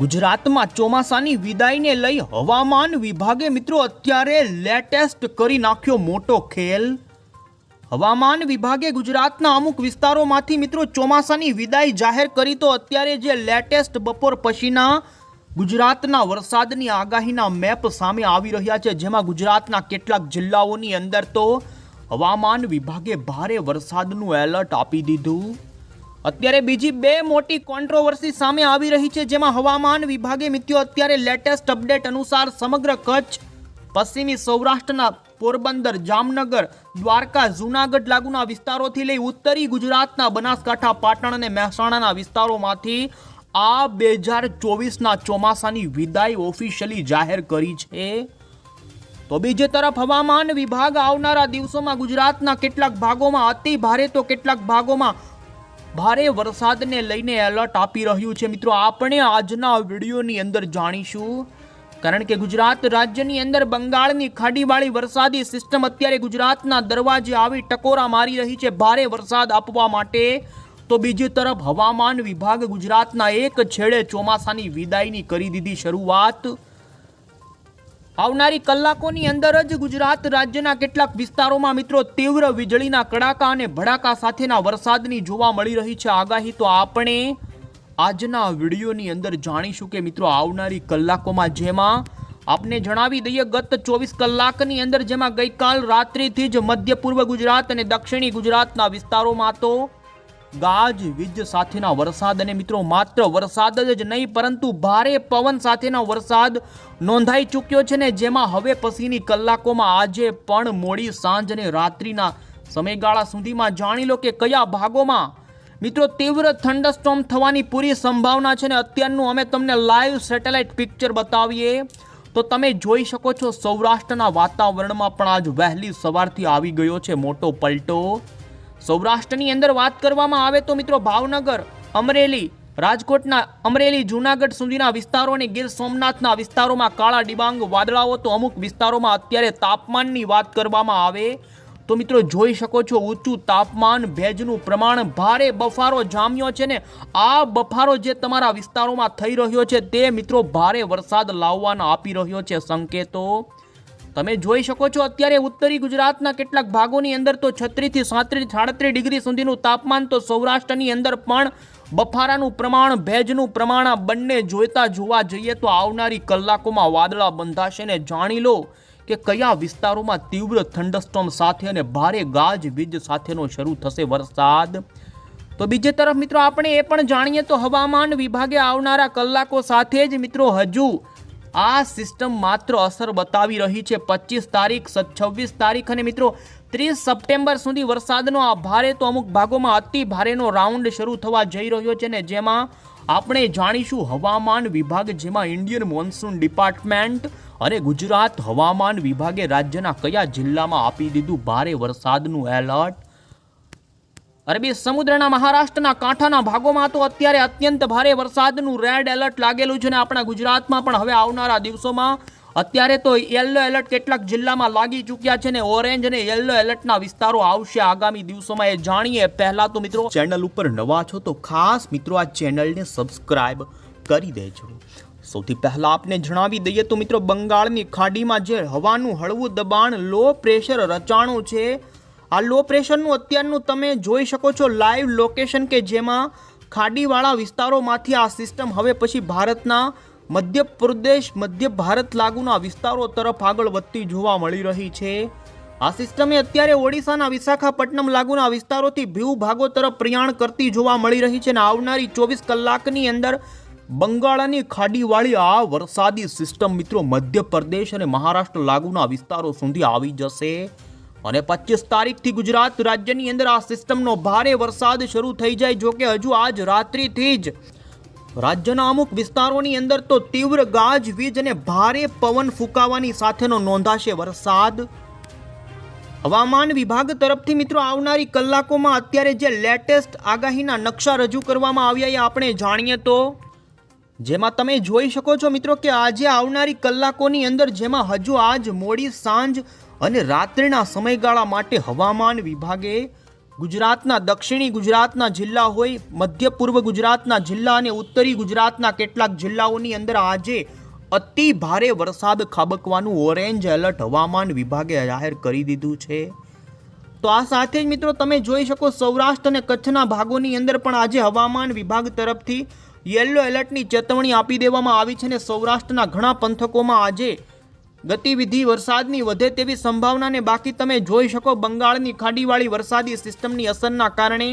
ગુજરાતમાં ચોમાસાની વિદાયને લઈ હવામાન વિભાગે મિત્રો અત્યારે લેટેસ્ટ કરી નાખ્યો મોટો ખેલ. હવામાન વિભાગે ગુજરાતના અમુક વિસ્તારોમાંથી મિત્રો ચોમાસાની વિદાય જાહેર કરી તો અત્યારે જે લેટેસ્ટ બપોર પછીના ગુજરાતના વરસાદની આગાહીના મેપ સામે આવી રહ્યા છે, જેમાં ગુજરાતના કેટલાક જિલ્લાઓની અંદર તો હવામાન વિભાગે ભારે વરસાદનું એલર્ટ આપી દીધું. અત્યારે બીજી બે મોટી કોન્ટ્રોવર્સી સામે આવી રહી છે, જેમાં હવામાન વિભાગે મિત્રો અત્યારે લેટેસ્ટ અપડેટ અનુસાર સમગ્ર કચ્છ, પશ્ચિમી સૌરાષ્ટ્રના પોરબંદર, જામનગર, દ્વારકા, જૂનાગઢ લાગુના વિસ્તારોથી લઈ ઉત્તરી ગુજરાતના બનાસકાંઠા, પાટણ અને મહેસાણાના વિસ્તારોમાંથી આ બે હજાર ચોવીસના ચોમાસાની વિદાય ઓફિશિયલી જાહેર કરી છે. તો બીજી તરફ હવામાન વિભાગ આવનારા દિવસોમાં ગુજરાતના કેટલાક ભાગોમાં અતિ ભારે તો કેટલાક ભાગોમાં ભારે વરસાદને લઈને એલર્ટ આપી રહ્યું છે. મિત્રો, આપણે આજના વિડીયોની અંદર જાણીશું, કારણ કે ગુજરાત રાજ્યની અંદર બંગાળની ખાડીવાળી વરસાદી સિસ્ટમ અત્યારે ગુજરાતના દરવાજે આવી ટકોરા મારી રહી છે. ભારે વરસાદ આપવા માટે તો બીજી તરફ હવામાન વિભાગ ગુજરાતના એક છેડે ચોમાસાની વિદાયની કરી દીધી શરૂઆત. આવનારી કલાકોની અંદર જ ગુજરાત રાજ્યના કેટલાક વિસ્તારોમાં મિત્રો તીવ્ર વીજળીના કડાકા અને ભડાકા સાથેના વરસાદની જોવા મળી રહી છે. આગાહી તો આપણે આજના વિડીયોની અંદર જાણીશું કે મિત્રો આવનારી કલાકોમાં જેમાં આપને જણાવી દઈએ, ગત ચોવીસ કલાકની અંદર જેમાં ગઈકાલ રાત્રિથી જ મધ્ય પૂર્વ ગુજરાત અને દક્ષિણી ગુજરાતના વિસ્તારોમાં તો ગાજ, વીજ સાથેના વરસાદ અને મિત્રો માત્ર વરસાદ જ નહીં, પરંતુ ભારે પવન સાથેનો વરસાદ નોંધાઈ ચૂક્યો છે ને જેમાં હવે પછીની કલાકોમાં આજે પણ મોડી સાંજ અને રાત્રિના સમયગાળા સુધીમાં જાણી લો કે કયા ભાગોમાં મિત્રો તીવ્ર થંડરસ્ટોર્મ થવાની પૂરી સંભાવના છે ને અત્યારનું અમે તમને લાઈવ સેટેલાઇટ પિક્ચર બતાવીએ. તો તમે જોઈ શકો છો સૌરાષ્ટ્રના વાતાવરણમાં પણ આજ વહેલી સવારથી આવી ગયો છે મોટો પલટો. સૌરાષ્ટ્રની અંદર વાત કરવામાં આવે તો મિત્રો ભાવનગર, અમરેલી, રાજકોટના અમરેલી, જૂનાગઢ સુધીના વિસ્તારો અને ગીર સોમનાથના વિસ્તારોમાં કાળા ડિબાંગ વાદળાઓ તો અમુક વિસ્તારોમાં અત્યારે તાપમાનની વાત કરવામાં આવે તો મિત્રો જોઈ શકો છો ઊંચું તાપમાન, ભેજનું પ્રમાણ, ભારે બફારો જામ્યો છે ને આ બફારો જે તમારા વિસ્તારોમાં થઈ રહ્યો છે તે મિત્રો ભારે વરસાદ લાવવાના આપી રહ્યો છે સંકેતો. તમે જોઈ શકો છો અત્યારે ઉત્તરી ગુજરાતના કેટલાક ભાગોની અંદર તો છત્રીસથી સાત્રીસ, સાડત્રીસ ડિગ્રી સુધીનું તાપમાન તો સૌરાષ્ટ્રની અંદર પણ બફારાનું પ્રમાણ, ભેજનું પ્રમાણ આ બંને જોઈતા જોવા જઈએ તો આવનારી કલાકોમાં વાદળા બંધાશે ને જાણી લો કે કયા વિસ્તારોમાં તીવ્ર થંડસ્ટોમ સાથે અને ભારે ગાજ વીજ સાથેનો શરૂ થશે વરસાદ. તો બીજી તરફ મિત્રો આપણે એ પણ જાણીએ તો હવામાન વિભાગે આવનારા કલાકો સાથે જ મિત્રો હજુ આ સિસ્ટમ માત્ર અસર બતાવી રહી છે. પચીસ તારીખ છવ્વીસ તારીખ અને મિત્રો, ત્રીસ સપ્ટેમ્બર સુધી વરસાદનો આ ભારે તો અમુક ભાગોમાં અતિ ભારેનો રાઉન્ડ શરૂ થવા જઈ રહ્યો છે ને જેમાં આપણે જાણીશું હવામાન વિભાગ, જેમાં ઇન્ડિયન મોન્સૂન ડિપાર્ટમેન્ટ અને ગુજરાત હવામાન વિભાગે રાજ્યના કયા જિલ્લામાં આપી દીધું ભારે વરસાદનું એલર્ટ. અરબી સમુદ્રના મહારાષ્ટ્રના કાંઠાના ભાગોમાં તો અત્યારે અત્યંત ભારે વરસાદનું રેડ એલર્ટ લાગેલું છે અને આપણા ગુજરાતમાં પણ હવે આવનારા દિવસોમાં અત્યારે તો યલો એલર્ટ કેટલાક જિલ્લામાં લાગી ચૂક્યા છે ને ઓરેન્જ અને યલો એલર્ટના વિસ્તારો આવશે આગામી દિવસોમાં એ જાણીએ. પહેલા તો મિત્રો ચેનલ ઉપર નવા છો તો ખાસ મિત્રો આ ચેનલને સબસ્ક્રાઇબ કરી દેજો. સૌથી પહેલા આપને જણાવી દઈએ તો મિત્રો બંગાળની ખાડીમાં જે હવાનું હળવું દબાણ લો પ્રેશર રચાણું છે આ લો પ્રેશરનું અત્યારનું તમે જોઈ શકો છો લાઈવ લોકેશન કે જેમાં ખાડીવાળા વિસ્તારોમાંથી આ સિસ્ટમ હવે પછી ભારતના મધ્ય પ્રદેશ મધ્ય ભારત લાગુના વિસ્તારો તરફ આગળ વધતી જોવા મળી રહી છે. આ સિસ્ટમે અત્યારે ઓડિશાના વિશાખાપટ્ટનમ લાગુના વિસ્તારોથી ભીવ ભાગો તરફ પ્રયાણ કરતી જોવા મળી રહી છે અને આવનારી ચોવીસ કલાકની અંદર બંગાળની ખાડીવાળી આ વરસાદી સિસ્ટમ મિત્રો મધ્યપ્રદેશ અને મહારાષ્ટ્ર લાગુના વિસ્તારો સુધી આવી જશે. અને પચીસ તારીખથી ગુજરાત રાજ્યની અંદર આ સિસ્ટમનો ભારે વરસાદ શરૂ થઈ જાય, જો કે હજુ આજ રાત્રિથી જ. રાજ્યના અમુક વિસ્તારોની અંદર તો તીવ્ર ગાજ, વીજ અને ભારે પવન ફૂંકાવાની સાથેનો નોંધાશે વરસાદ. હવામાન વિભાગ તરફથી મિત્રો, આવનારી કલાકોમાં અત્યારે જે લેટેસ્ટ આગાહીના નકશા રજૂ કરવામાં આવ્યા એ આપણે જાણીએ તો? જેમાં તમે જોઈ શકો છો મિત્રો કે આજે આવનારી કલાકોની અંદર જેમાં હજુ આજ મોડી સાંજ અને રાત્રિના સમયગાળા માટે હવામાન વિભાગે ગુજરાતના, દક્ષિણી ગુજરાતના જિલ્લા હોય, મધ્ય પૂર્વ ગુજરાતના જિલ્લા અને ઉત્તરી ગુજરાતના કેટલાક જિલ્લાઓની અંદર આજે અતિ ભારે વરસાદ ખાબકવાનું ઓરેન્જ એલર્ટ હવામાન વિભાગે જાહેર કરી દીધું છે. તો આ સાથે જ મિત્રો તમે જોઈ શકો સૌરાષ્ટ્ર અને કચ્છના ભાગોની અંદર પણ આજે હવામાન વિભાગ તરફથી યલો એલર્ટની ચેતવણી આપી દેવામાં આવી છે અને સૌરાષ્ટ્રના ઘણા પંથકોમાં આજે ગતિવિધિ વરસાદની વધે તેવી સંભાવનાને બાકી તમે જોઈ શકો બંગાળની ખાડીવાળી વરસાદી સિસ્ટમની અસરના કારણે.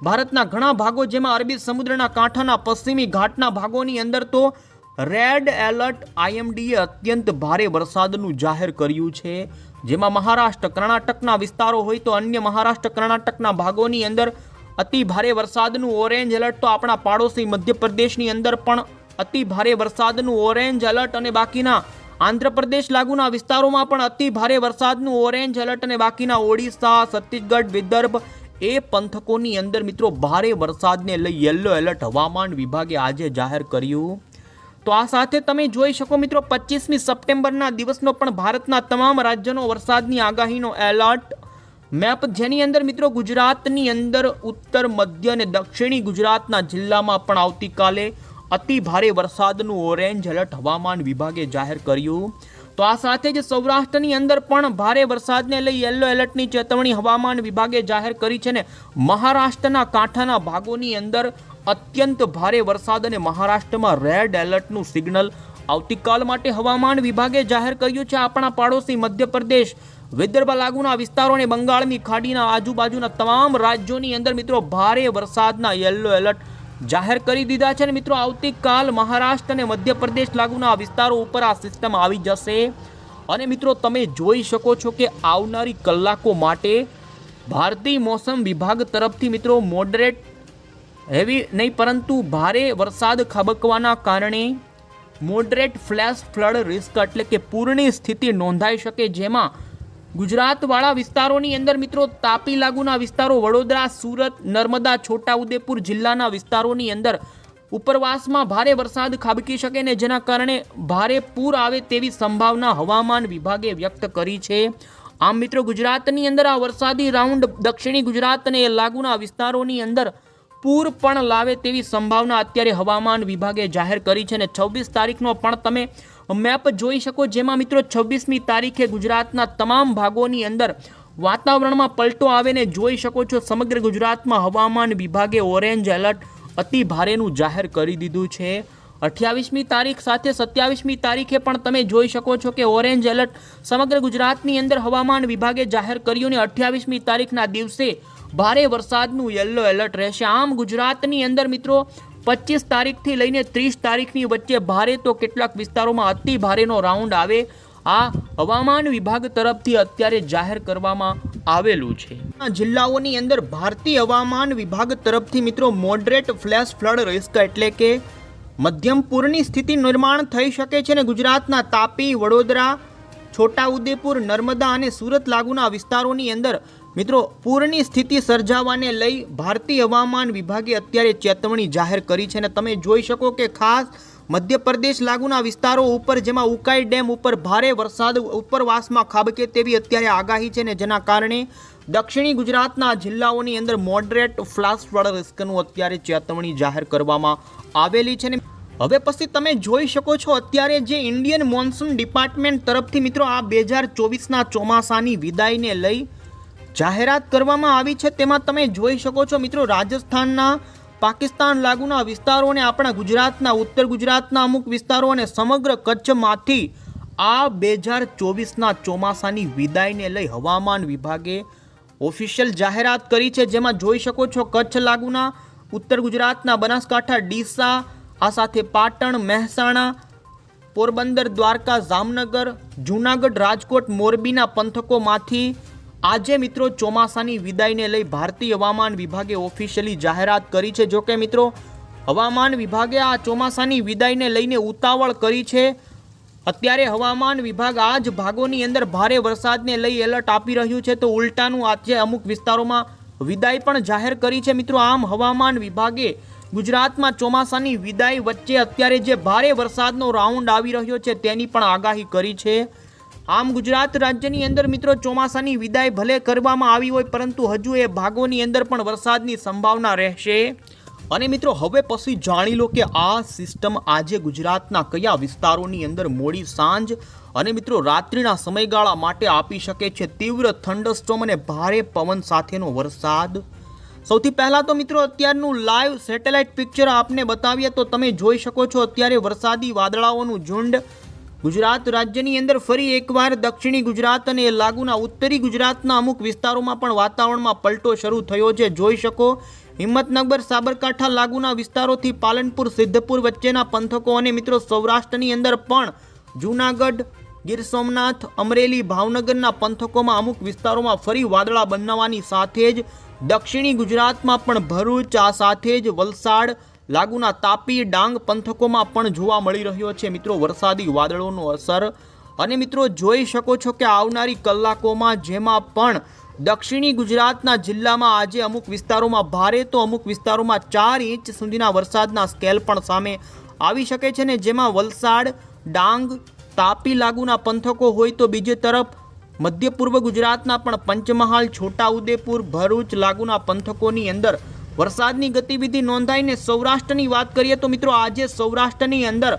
ભારતના ઘણા ભાગો જેમાં અરબી સમુદ્રના કાંઠાના પશ્ચિમી ઘાટના ભાગોની અંદર તો રેડ એલર્ટ આઈએમડીએ અત્યંત ભારે વરસાદનું જાહેર કર્યું છે. જેમાં મહારાષ્ટ્ર, કર્ણાટકના વિસ્તારો હોય તો અન્ય મહારાષ્ટ્ર, કર્ણાટકના ભાગોની અંદર અતિ ભારે વરસાદનું ઓરેન્જ એલર્ટ તો આપણા પાડોશી મધ્યપ્રદેશની અંદર પણ અતિ ભારે વરસાદનું ઓરેન્જ એલર્ટ અને બાકીના આંધ્રપ્રદેશ લાગુના વિસ્તારોમાં પણ અતિ ભારે વરસાદનું ઓરેન્જ એલર્ટ અને બાકીના ઓડિશા, છત્તીસગઢ, વિદર્ભ એ પંથકોની અંદર મિત્રો ભારે વરસાદને લઈ યલો એલર્ટ હવામાન વિભાગે આજે જાહેર કર્યું. તો આ સાથે તમે જોઈ શકો મિત્રો પચીસમી સપ્ટેમ્બરના દિવસનો પણ ભારતના તમામ રાજ્યોનો વરસાદની આગાહીનો એલર્ટ મેપ જેની અંદર મિત્રો ગુજરાતની અંદર ઉત્તર, મધ્ય અને દક્ષિણી ગુજરાતના જિલ્લામાં પણ આવતીકાલે અતિ ભારે વરસાદનું ઓરેન્જ એલર્ટ હવામાન વિભાગે જાહેર કર્યું. તો આ સાથે જ સૌરાષ્ટ્રની અંદર પણ ભારે વરસાદને લઈ યલો એલર્ટની ચેતવણી હવામાન વિભાગે જાહેર કરી છે ને મહારાષ્ટ્રના કાંઠાના ભાગોની અંદર અત્યંત ભારે વરસાદ અને મહારાષ્ટ્રમાં રેડ એલર્ટનું સિગ્નલ આવતીકાલ માટે હવામાન વિભાગે જાહેર કર્યું છે. આપણા પાડોશી મધ્યપ્રદેશ, વિદર્ભ લાગુના વિસ્તારો અને બંગાળની ખાડીના આજુબાજુના તમામ રાજ્યોની અંદર મિત્રો ભારે વરસાદના યલો એલર્ટ જાહેર કરી દીધા છે અને મિત્રો, આવતીકાલ મહારાષ્ટ્ર અને મધ્યપ્રદેશ લાગુના વિસ્તારો ઉપર આ સિસ્ટમ આવી જશે. અને મિત્રો, તમે જોઈ શકો છો કે આવનારી કલાકો માટે ભારતીય મોસમ વિભાગ તરફથી મિત્રો મોડરેટ હેવી નહીં, પરંતુ ભારે વરસાદ ખાબકવાના કારણે મોડરેટ ફ્લેશ ફ્લડ રિસ્ક એટલે કે પૂરની સ્થિતિ નોંધાઈ શકે, જેમાં ગુજરાતવાળા વિસ્તારોની અંદર મિત્રો તાપી લાગુના વિસ્તારો, વડોદરા, સુરત, નર્મદા, છોટાઉદેપુર જિલ્લાના વિસ્તારોની અંદર ઉપરવાસમાં ભારે વરસાદ ખાબકી શકે ને જેના કારણે ભારે પૂર આવે તેવી સંભાવના હવામાન વિભાગે વ્યક્ત કરી છે. આમ મિત્રો ગુજરાતની અંદર આ વરસાદી રાઉન્ડ દક્ષિણી ગુજરાત અને લાગુના વિસ્તારોની અંદર પૂર પણ લાવે તેવી સંભાવના અત્યારે હવામાન વિભાગે જાહેર કરી છે અને છવ્વીસ તારીખનો પણ તમે મેપ જોઈ શકો જેમાં મિત્રો છવ્વીસમી તારીખે ગુજરાતના તમામ ભાગોની અંદર વાતાવરણમાં પલટો આવે ને જોઈ શકો છો સમગ્ર ગુજરાતમાં હવામાન વિભાગે ઓરેન્જ એલર્ટ અતિ ભારેનું જાહેર કરી દીધું છે. અઠ્યાવીસમી તારીખ સાથે સત્યાવીસમી તારીખે પણ તમે જોઈ શકો છો કે ઓરેન્જ એલર્ટ સમગ્ર ગુજરાતની અંદર હવામાન વિભાગે જાહેર કર્યું ને અઠ્યાવીસમી તારીખના દિવસે ભારે વરસાદનું યલો એલર્ટ રહેશે. આમ ગુજરાતની અંદર મિત્રો પચીસ તારીખથી લઈને ત્રીસ તારીખની વચ્ચે ભારે તો કેટલાક વિસ્તારોમાં અતિ ભારેનો રાઉન્ડ આવે. આ હવામાન વિભાગ તરફથી અત્યારે જાહેર કરવામાં આવેલું છે. જિલ્લાઓની અંદર ભારતીય હવામાન વિભાગ તરફથી મિત્રો મોડરેટ ફ્લેશ ફ્લડ રિસ્ક એટલે કે મધ્યમ પૂરની સ્થિતિ નિર્માણ થઈ શકે છે ને ગુજરાતના તાપી, વડોદરા, છોટાઉદેપુર, નર્મદા અને સુરત લાગુના વિસ્તારોની અંદર મિત્રો, પૂરની સ્થિતિ સર્જાવાને લઈ ભારતીય હવામાન વિભાગે અત્યારે ચેતવણી જાહેર કરી છે અને તમે જોઈ શકો કે ખાસ મધ્યપ્રદેશ લાગુના વિસ્તારો ઉપર, જેમાં ઉકાઈ ડેમ ઉપર ભારે વરસાદ ઉપરવાસમાં ખાબકે તેવી અત્યારે આગાહી છે ને જેના કારણે દક્ષિણી ગુજરાતના જિલ્લાઓની અંદર મોડરેટ ફ્લાશ ફ્લડ રિસ્કનું અત્યારે ચેતવણી જાહેર કરવામાં આવેલી છે ને હવે પછી તમે જોઈ શકો છો અત્યારે જે ઇન્ડિયન મોન્સૂન ડિપાર્ટમેન્ટ તરફથી મિત્રો, આ બે હજાર ચોવીસના ચોમાસાની વિદાયને લઈ જાહેરાત કરવામાં આવી છે, તેમાં તમે જોઈ શકો છો મિત્રો, રાજસ્થાનના, પાકિસ્તાન લાગુના વિસ્તારો અને આપણા ગુજરાતના, ઉત્તર ગુજરાતના અમુક વિસ્તારો અને સમગ્ર કચ્છમાંથી આ બે હજાર ચોવીસના ચોમાસાની વિદાયને લઈ હવામાન વિભાગે ઓફિશિયલ જાહેરાત કરી છે, જેમાં જોઈ શકો છો કચ્છ લાગુના, ઉત્તર ગુજરાતના બનાસકાંઠા, ડીસા, આ સાથે પાટણ, મહેસાણા, પોરબંદર, દ્વારકા, જામનગર, જૂનાગઢ, રાજકોટ, મોરબીના પંથકોમાંથી આજે મિત્રો ચોમાસાની વિદાયને લઈ ભારતીય હવામાન વિભાગે ઓફિશિયલી જાહેરાત કરી છે. જોકે મિત્રો, હવામાન વિભાગે આ ચોમાસાની વિદાયને લઈને ઉતાવળ કરી છે. અત્યારે હવામાન વિભાગ આ જ ભાગોની અંદર ભારે વરસાદને લઈ એલર્ટ આપી રહ્યું છે. તો ઉલટાનું આજે અમુક વિસ્તારોમાં વિદાય પણ જાહેર કરી છે. મિત્રો, આમ હવામાન વિભાગે ગુજરાતમાં ચોમાસાની વિદાય વચ્ચે અત્યારે જે ભારે વરસાદનો રાઉન્ડ આવી રહ્યો છે, તેની પણ આગાહી કરી છે. આમ ગુજરાત રાજ્યની અંદર મિત્રો ચોમાસાની વિદાય ભલે કરવામાં આવી હોય, પરંતુ હજુ એ ભાગોની અંદર પણ વરસાદની સંભાવના રહેશે. અને મિત્રો, હવે પછી જાણી લો કે આ સિસ્ટમ આજે ગુજરાતના કયા વિસ્તારોની અંદર મોડી સાંજ અને મિત્રો રાત્રિના સમયગાળા માટે આપી શકે છે. તીવ્ર થંડરસ્ટોમ અને ભારે પવન સાથેનો વરસાદ. સૌથી પહેલાં તો મિત્રો, અત્યારનું લાઈવ સેટેલાઇટ પિક્ચર આપને બતાવીએ તો તમે જોઈ શકો છો, અત્યારે વરસાદી વાદળાઓનું ઝુંડ ગુજરાત રાજ્યની અંદર ફરી એકવાર દક્ષિણી ગુજરાત અને લાગુના ઉત્તરી ગુજરાતના અમુક વિસ્તારોમાં પણ વાતાવરણમાં પલટો શરૂ થયો છે. જોઈ શકો, હિંમતનગર, સાબરકાંઠા, લાગુના વિસ્તારોથી પાલનપુર, સિદ્ધપુર વચ્ચેના પંથકો અને મિત્રો સૌરાષ્ટ્રની અંદર પણ જૂનાગઢ, ગીર સોમનાથ, અમરેલી, ભાવનગરના પંથકોમાં અમુક વિસ્તારોમાં ફરી વાદળા બનાવવાની સાથે જ દક્ષિણી ગુજરાતમાં પણ ભરૂચ, આ સાથે જ વલસાડ લાગુના તાપી ડાંગ પંથકોમાં પણ જોવા મળી રહ્યો છે. મિત્રો, વરસાદી વાદળોનો અસર અને મિત્રો, જોઈ શકો છો કે આવનારી કલાકોમાં જેમાં પણ દક્ષિણી ગુજરાતના જિલ્લામાં આજે અમુક વિસ્તારોમાં ભારે તો અમુક વિસ્તારોમાં ચાર ઇંચ સુધીના વરસાદના સ્કેલ પણ સામે આવી શકે છે ને જેમાં વલસાડ, ડાંગ, તાપી લાગુના પંથકો હોય તો બીજી તરફ મધ્ય પૂર્વ ગુજરાતના પણ પંચમહાલ, છોટાઉદેપુર, ભરૂચ લાગુના પંથકોની અંદર વરસાદની ગતિવિધિ નોંધાઈને સૌરાષ્ટ્રની વાત કરીએ તો મિત્રો આજે સૌરાષ્ટ્રની અંદર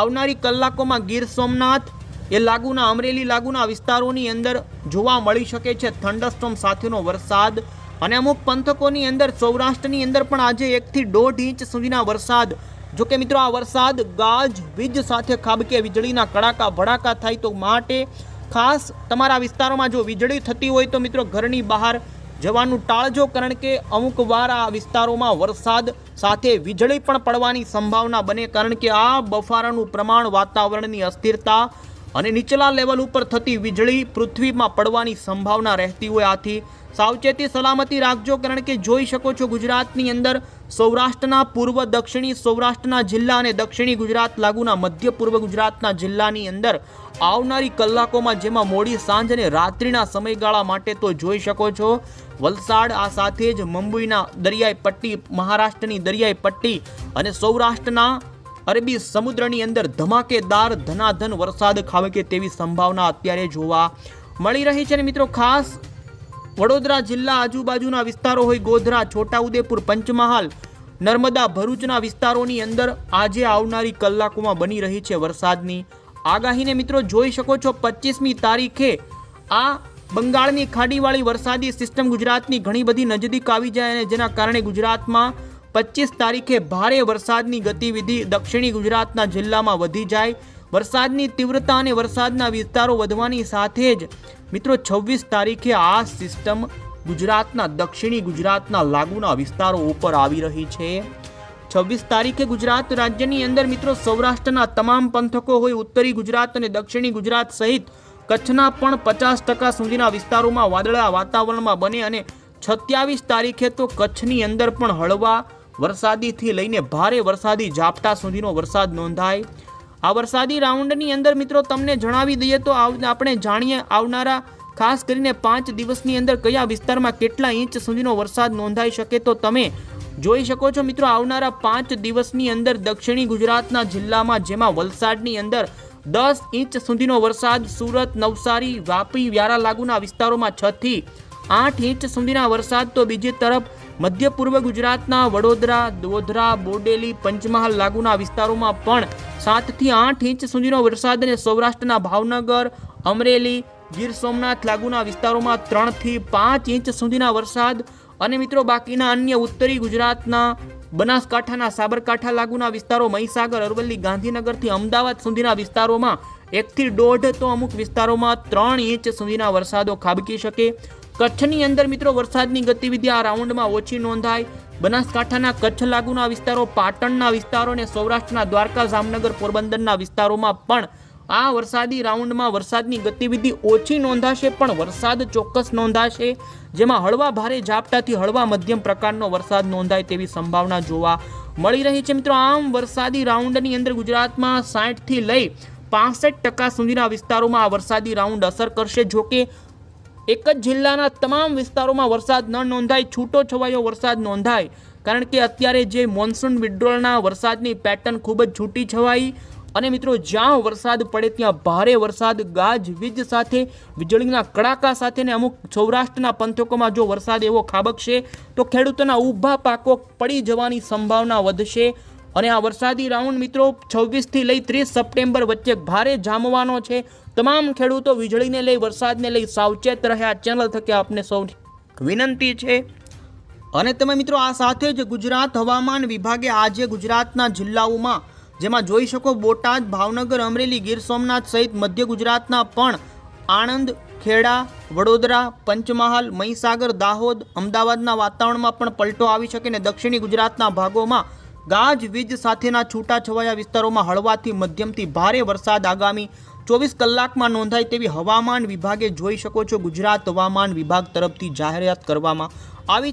આવનારી કલાકોમાં ગીર સોમનાથ એ લાગુના, અમરેલી લાગુના વિસ્તારોની અંદર જોવા મળી શકે છે થંડરસ્ટોમ સાથેનો વરસાદ. અને અમુક પંથકોની અંદર સૌરાષ્ટ્રની અંદર પણ આજે એકથી દોઢ ઇંચ સુધીના વરસાદ. જો કે મિત્રો આ વરસાદ ગાજ, વીજ સાથે ખાબકે વીજળીના કડાકા, ભડાકા થાય તો માટે ખાસ તમારા વિસ્તારોમાં જો વીજળી થતી હોય તો મિત્રો ઘરની બહાર જવાનું ટાળજો કારણ કે અમુક વાર આ વિસ્તારોમાં વરસાદ સાથે વીજળી પણ પડવાની સંભાવના બને કારણ કે આ બફારાનું પ્રમાણ વાતાવરણની અસ્થિરતા અને નીચલા લેવલ ઉપર થતી વીજળી પૃથ્વીમાં પડવાની સંભાવના રહેતી હોય આથી સાવચેતી સલામતી રાખજો કારણ કે જોઈ શકો છો ગુજરાતની અંદર સૌરાષ્ટ્રના પૂર્વ, દક્ષિણી સૌરાષ્ટ્રના જિલ્લા અને દક્ષિણી ગુજરાત લાગુના મધ્ય પૂર્વ ગુજરાતના જિલ્લાની અંદર આવનારી કલાકોમાં જેમાં મોડી સાંજ અને રાત્રિના સમયગાળા માટે તો જોઈ શકો છો. વલસાડ આ સાથે જ મુંબઈના દરિયાઈ પટ્ટી, મહારાષ્ટ્રની દરિયાઈ પટ્ટી અને સૌરાષ્ટ્રના અરબી સમુદ્રની અંદર ધમાકેદાર ધનાધન વરસાદ ખાબકે તેવી સંભાવના અત્યારે જોવા મળી રહી છે. અને મિત્રો ખાસ વડોદરા જિલ્લા આજુબાજુના વિસ્તારો હોય ગોધરા, છોટાઉદેપુર, પંચમહાલ, નર્મદા, ભરૂચના વિસ્તારોની અંદર આજે આવનારી કલાકોમાં બની રહી છે વરસાદની આગાહીને મિત્રો જોઈ શકો છો. પચીસમી તારીખે આ બંગાળની ખાડીવાળી વરસાદી સિસ્ટમ ગુજરાતની ઘણી બધી નજદીક આવી જાય અને જેના કારણે ગુજરાતમાં પચીસ તારીખે ભારે વરસાદની ગતિવિધિ દક્ષિણી ગુજરાતના જિલ્લામાં વધી જાય. વરસાદની તીવ્રતા અને વરસાદના વિસ્તારો વધવાની સાથે જ મિત્રો છવ્વીસ તારીખે આ સિસ્ટમ ગુજરાતના દક્ષિણી ગુજરાતના લાગુના વિસ્તારો ઉપર આવી રહી છે. છવ્વીસ તારીખે ગુજરાત રાજ્યની અંદર મિત્રો સૌરાષ્ટ્રના તમામ પંથકો હોય ઉત્તરી ગુજરાત અને દક્ષિણી ગુજરાત સહિત કચ્છના પણ પચાસ ટકા સુધીના વિસ્તારોમાં વાદળા વાતાવરણમાં બને અને સત્યાવીસ તારીખે તો કચ્છની અંદર પણ હળવા વરસાદીથી લઈને ભારે વરસાદી ઝાપટા સુધીનો વરસાદ નોંધાય. આ વરસાદી રાઉન્ડની અંદર મિત્રો તમને જણાવી દઈએ તો આપણે જાણીએ આવનારા ખાસ કરીને પાંચ દિવસની અંદર કયા વિસ્તારમાં કેટલા ઇંચ સુધીનો વરસાદ નોંધાઈ શકે તો તમે જોઈ શકો છો મિત્રો આવનારા પાંચ દિવસની અંદર દક્ષિણી ગુજરાતના જિલ્લામાં જેમાં વલસાડની અંદર દસ ઇંચ સુધીનો વરસાદ સુરત, નવસારી, વાપી, વ્યારા લાગુના વિસ્તારોમાં છ થી આઠ ઇંચ સુધીના વરસાદ. તો બીજી તરફ મધ્ય પૂર્વ ગુજરાતના વડોદરા, દોધરા, બોડેલી, પંચમહાલ લાગુના વિસ્તારોમાં પણ સાતથી આઠ ઇંચ સુધીનો વરસાદ અને સૌરાષ્ટ્રના ભાવનગર, અમરેલી, ગીર સોમનાથ લાગુના વિસ્તારોમાં ત્રણથી પાંચ ઇંચ સુધીના વરસાદ અને મિત્રો, બાકીના અન્ય ઉત્તરી ગુજરાતના બનાસકાંઠાના સાબરકાંઠા લાગુના વિસ્તારો, મહીસાગર, અરવલ્લી, ગાંધીનગરથી અમદાવાદ સુધીના વિસ્તારોમાં એકથી દોઢ તો અમુક વિસ્તારોમાં ત્રણ ઇંચ સુધીના વરસાદો ખાબકી શકે. કચ્છની અંદર મિત્રો, વરસાદની ગતિવિધિ આ રાઉન્ડમાં ઓછી નોંધાય. બનાસકાંઠાના કચ્છ લાગુના વિસ્તારો, પાટણના વિસ્તારો અને સૌરાષ્ટ્રના દ્વારકા, જામનગર, પોરબંદરના વિસ્તારોમાં પણ આ વરસાદી રાઉન્ડમાં વરસાદની ગતિવિધિ ઓછી નોંધાશે, પણ વરસાદ ચોક્કસ નોંધાશે, જેમાં હળવા ભારે ઝાપટાથી હળવા મધ્યમ પ્રકારનો વરસાદ નોંધાય તેવી સંભાવના જોવા મળી રહી છે. મિત્રો, આમ વરસાદી રાઉન્ડની અંદર ગુજરાતમાં સાઠથી લઈ પાસઠ ટકા સુધીના વિસ્તારોમાં આ વરસાદી રાઉન્ડ અસર કરશે. જોકે એક જ જિલ્લાના તમામ વિસ્તારોમાં વરસાદ ન નોંધાય છૂટો છવાયો વરસાદ નોંધાય. કારણ કે અત્યારે જે મોન્સૂન વિડ્રોલના વરસાદની પેટર્ન ખૂબ જ છૂટી છવાઈ અને મિત્રો, જ્યાં વરસાદ પડે ત્યાં ભારે વરસાદ, ગાજ, વીજ સાથે, વીજળીના કડાકા સાથે ને અમુક સૌરાષ્ટ્રના પંથકોમાં જો વરસાદ એવો ખાબકશે, તો ખેડૂતોના ઊભા પાકો પડી જવાની સંભાવના વધશે. અને આ વરસાદી રાઉન્ડ મિત્રો, છવ્વીસથી લઈ ત્રીસ સપ્ટેમ્બર વચ્ચે ભારે જામવાનો છે. તમામ ખેડૂતો વીજળીને લઈ, વરસાદને લઈ સાવચેત રહ્યા. ચેનલ થકી આપને સૌ વિનંતી છે. અને તમે મિત્રો, આ સાથે જ ગુજરાત હવામાન વિભાગે આજે ગુજરાતના જિલ્લાઓમાં જેમાં જોઈ શકો બોટાદ, ભાવનગર, અમરેલી, ગીર સોમનાથ સહિત મધ્ય ગુજરાતના પણ આણંદ, ખેડા, વડોદરા, પંચમહાલ, મહીસાગર, દાહોદ, અમદાવાદના વાતાવરણમાં પણ પલટો આવી શકે ને દક્ષિણી ગુજરાતના ભાગોમાં ગાજ, વીજ સાથેના છૂટાછવાયા વિસ્તારોમાં હળવાથી મધ્યમથી ભારે વરસાદ આગામી ચોવીસ કલાકમાં નોંધાય તેવી હવામાન વિભાગે જોઈ શકો છો. ગુજરાત હવામાન વિભાગ તરફથી જાહેરાત કરવામાં આવી